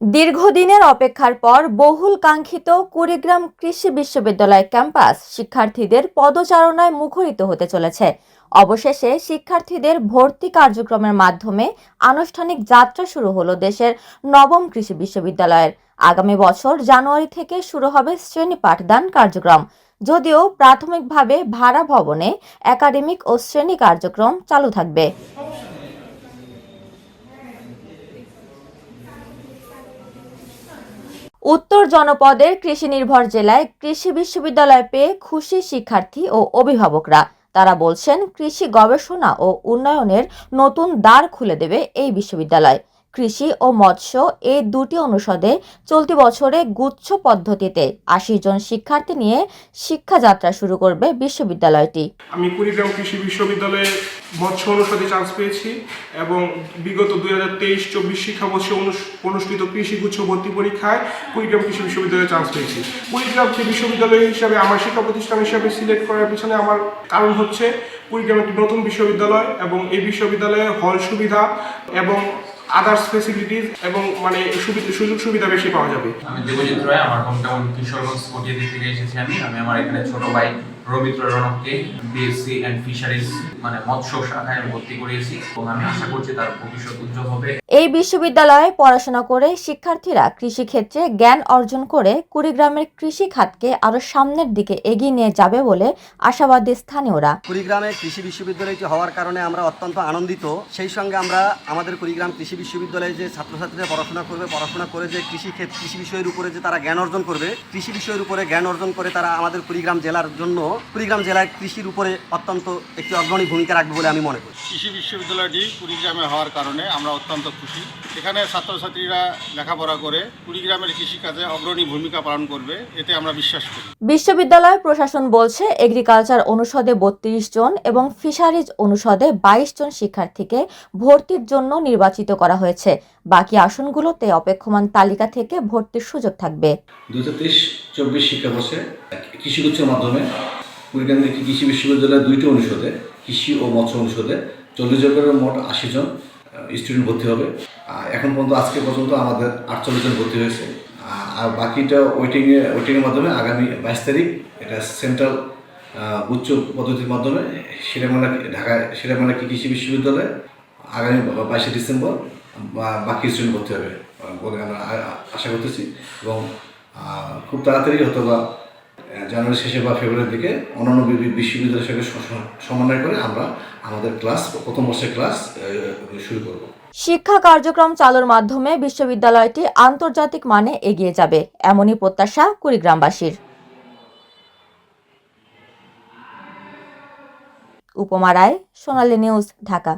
দীর্ঘদিনের অপেক্ষার পর বহুল কাঙ্ক্ষিত কুড়িগ্রাম কৃষি বিশ্ববিদ্যালয় ক্যাম্পাস শিক্ষার্থীদের পদচারণায় মুখরিত হতে চলেছে। অবশেষে শিক্ষার্থীদের ভর্তি কার্যক্রমের মাধ্যমে আনুষ্ঠানিক যাত্রা শুরু হলো দেশের নবম কৃষি বিশ্ববিদ্যালয়ের। আগামী বছর জানুয়ারি থেকে শুরু হবে শ্রেণি পাঠদান কার্যক্রম। যদিও প্রাথমিকভাবে ভাড়া ভবনে একাডেমিক ও শ্রেণি কার্যক্রম চালু থাকবে। উত্তর জনপদের কৃষি নির্ভর জেলায় কৃষি বিশ্ববিদ্যালয় পেয়ে খুশি শিক্ষার্থী ও অভিভাবকরা। তারা বলছেন, কৃষি গবেষণা ও উন্নয়নের নতুন দ্বার খুলে দেবে এই বিশ্ববিদ্যালয়। কৃষি ও মৎস্য এই দুটি অনুষদে চলতি বছরে গুচ্ছ পদ্ধতিতে আশি জন শিক্ষার্থী নিয়ে শিক্ষাযাত্রা শুরু করবে বিশ্ববিদ্যালয়টি। আমি কুড়িগ্রাম কৃষি বিশ্ববিদ্যালয়ে মৎস্য অনুষদে চান্স পেয়েছি এবং বিগত দুই হাজার তেইশ চব্বিশ শিক্ষাবর্ষে অনুষ্ঠিত কৃষি গুচ্ছ ভর্তি পরীক্ষায় কুড়িগ্রাম কৃষি বিশ্ববিদ্যালয়ে চান্স পেয়েছি। কুড়িগ্রাম বিশ্ববিদ্যালয় হিসাবে আমার শিক্ষা প্রতিষ্ঠান হিসাবে সিলেক্ট করার পিছনে আমার কারণ হচ্ছে কুড়িগ্রাম একটি নতুন বিশ্ববিদ্যালয় এবং এই বিশ্ববিদ্যালয়ে হল সুবিধা এবং আদার্স ফেসিলিটিস এবং মানে সুযোগ সুবিধা বেশি পাওয়া যাবে। আমি দেবজিৎ রায়, আমার হোমটাউন কিশোরগঞ্জ পটিয়াদি থেকে এসেছি আমি। আমি আমার এখানে ছোট ভাই। রবিত্র রণককে বিএসসি অ্যান্ড ফিশারিজ মানে মৎস্য শাখায় ভর্তি করিয়েছি। এবং আমি আশা করছি তার ভবিষ্যৎ উজ্জ্বল হবে। এই বিশ্ববিদ্যালয়ে পড়াশোনা করে শিক্ষার্থীরা কৃষিক্ষেত্রে জ্ঞান অর্জন করে কুড়িগ্রামের কৃষি খাতকে আরও সামনের দিকে এগিয়ে নিয়ে যাবে বলে আশাবাদী স্থানীয়রা। কুড়িগ্রামে কৃষি বিশ্ববিদ্যালয়টি হওয়ার কারণে আমরা অত্যন্ত আনন্দিত। সেই সঙ্গে আমরা আমাদের কুড়িগ্রাম কৃষি বিশ্ববিদ্যালয়ে যে ছাত্রছাত্রীরা পড়াশোনা করবে পড়াশোনা করে যে কৃষি কৃষি বিষয়ের উপরে যে তারা জ্ঞান অর্জন করবে কৃষি বিষয়ের উপরে জ্ঞান অর্জন করে তারা আমাদের কুড়িগ্রাম জেলার জন্য কুড়িগ্রাম জেলায় কৃষির উপরে অত্যন্ত একটি অগ্রণী ভূমিকা রাখবে বলে আমি মনে করি। কৃষি বিশ্ববিদ্যালয়টি কুড়িগ্রামে হওয়ার কারণে আমরা অত্যন্ত খুশি। এখানে ছাত্রছাত্রীরা লেখাপড়া করে কুড়িগ্রামের কৃষিকাজে অগ্রণী ভূমিকা পালন করবে এতে আমরা বিশ্বাস করি। বিশ্ববিদ্যালয় প্রশাসন বলছে এগ্রিকালচার অনুষদে বত্রিশ জন এবং ফিশারিজ অনুষদে বাইশ জন শিক্ষার্থীকে ভর্তির জন্য নির্বাচিত করা হয়েছে। বাকি আসনগুলোতে অপেক্ষমান তালিকা থেকে ভর্তির সুযোগ থাকবে। দু হাজার তেইশ চব্বিশ শিক্ষাবর্ষে কৃষিগুচ্ছের মাধ্যমে কুড়িগ্রাম কৃষি বিশ্ববিদ্যালয়ের দুইটি অনুষদে, কৃষি ও মৎস্য অনুষদে। চল্লিশ জনের মোট আশি জন স্টুডেন্ট ভর্তি হবে। এখন পর্যন্ত আজকে পর্যন্ত আমাদের আটচল্লিশ জন ভর্তি হয়েছে। আর বাকিটা ওয়েটিংয়ে ওয়েটিংয়ের মাধ্যমে আগামী বাইশ তারিখ এটা সেন্ট্রাল উচ্চ পদ্ধতির মাধ্যমে সিরামালা ঢাকায় সিরামালা কৃষি বিশ্ববিদ্যালয়ে আগামী বাইশে ডিসেম্বর বা- বাকি স্টুডেন্ট ভর্তি হবে বলে আমরা আশা করতেছি। এবং খুব তাড়াতাড়ি হয়তো বা জানুয়ারি শেষে বা ফেব্রুয়ারির দিকে অন্যান্য বিশ্ববিদ্যালয়ের সঙ্গে সমন্বয় করে আমরা আমাদের ক্লাস, প্রথম বর্ষের ক্লাস শুরু করব। শিক্ষা কার্যক্রম চালুর মাধ্যমে বিশ্ববিদ্যালয়টি আন্তর্জাতিক মানে এগিয়ে যাবে, এমনই প্রত্যাশা কুড়িগ্রামবাসীর। উপমা রায়, সোনালী নিউজ, ঢাকা।